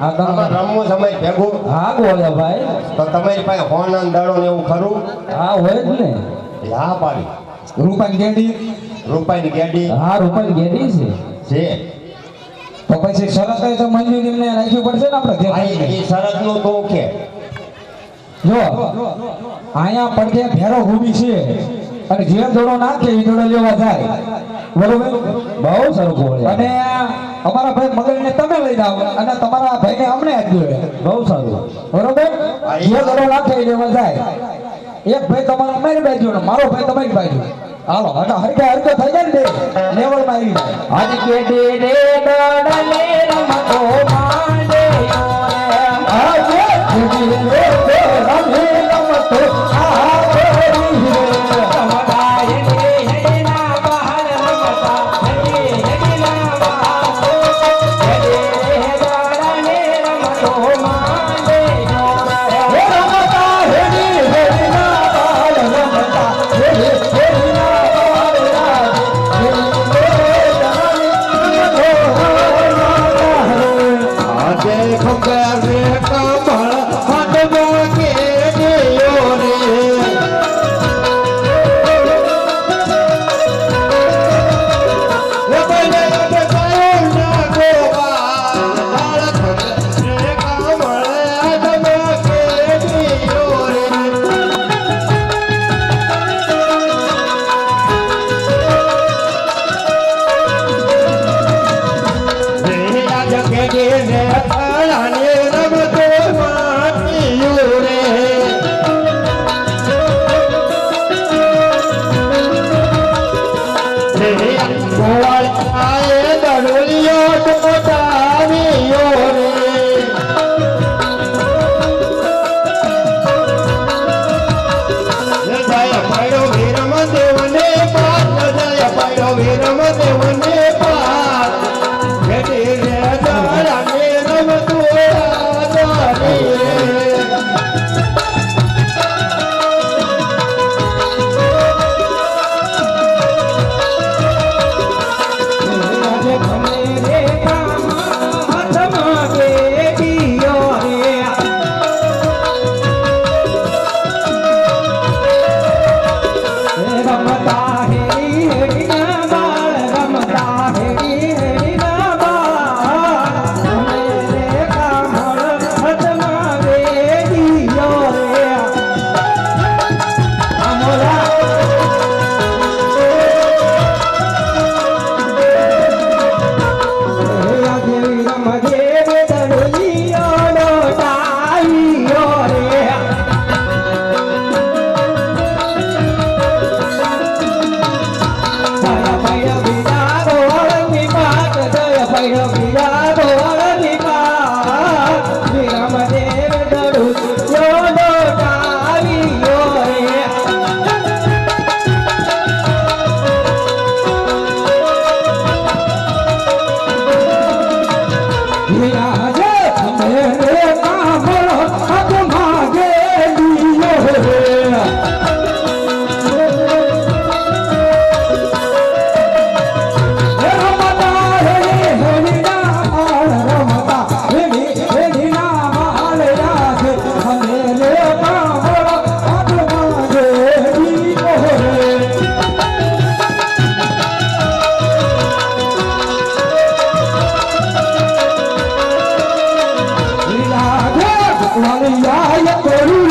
આમાં રમવું સમય ભેગું. હા બોલે ભાઈ. તો તમારી પાસે હોન અને ને એવું ખરું? હા હોય જ ને. હા પાડી. રૂપાની ગેડી? રૂપાઈની ગેડી. હા રૂપાની ગેડી છે. છે. તો પછી શરત હોય તો મંજૂરી એમને રાખવી પડશે ને આપણે એ શરતનું તો કે જો અહીંયા પડખે ભેરો ઘૂમી છે. અને જીવન ધોરણો નાખે એ જોડે લેવા જાય. બરોબર? બહુ સરખું અને અમારા ભાઈ મગજને તમે લઈ જાઓ અને તમારા ભાઈને અમને આપજો બહુ સારું. બરોબર? જીવન ધોરણો નાખે એ લેવા જાય. એક ભાઈ તમારો અમારી બાજુ ને મારો ભાઈ તમારી બાજુ. હાલો અને હરકે હરકે થઈ જાય ને લેવલમાં આવી જાય. આજ કે દે દે દોડલે રમતો પાડો વીરમ 呀，一条路。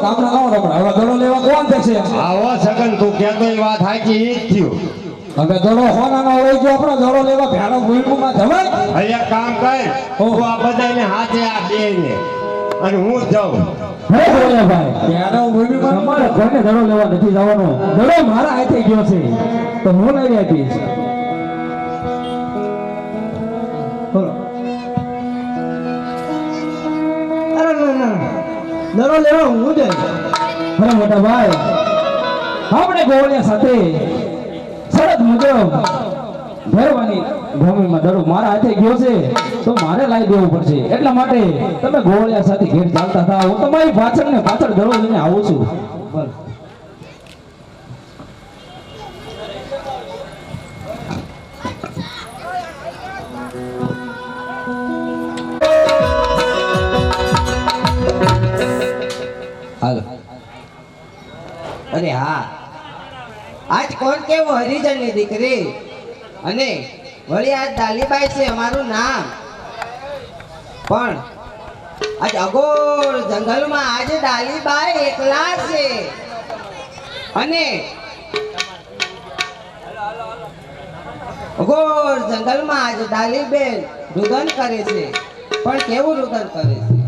તને કીધું આવો રમણ હવે દડો લેવા કોણ જશે આવો સગન તું કહેતો એ વાત જ થયું. હવે દડો હોનાનો હોય જો આપણો દડો લેવા ભેળો ભૂલમાં જવાય? અહીંયા કામ કર. તું આ બધાને હાથે આ બે ને. અને હું જાઉં. હે તમારે કોઈને દડો લેવા નથી જવાનો. દડો મારા હાથે ગયો છે. તો હું લઈ આપીશ દડો લેવા, હું જઈશ અરે મોટા ભાઈ, આપણે ગોળિયા સાથે શરત મુજબ ભરવાની ભૂમિમાં દડો મારા હાથે ગયો છે, તો મારે લાવી દેવું પડશે. એટલા માટે તમે ગોળિયા સાથે ઘેર ચાલતા હતા. હું તમારી પાછળ ને પાછળ દડો લઈને આવું છું. હરિજનની દીકરી. અને વળી આજ દાલીબાઈ છે અમારું નામ. પણ આજ અગોર જંગલમાં આજે દાલીબાઈ એકલા છે. અને અગોર જંગલમાં આજે દાલીબેન રુદન કરે છે. પણ કેવું રુદન કરે છે?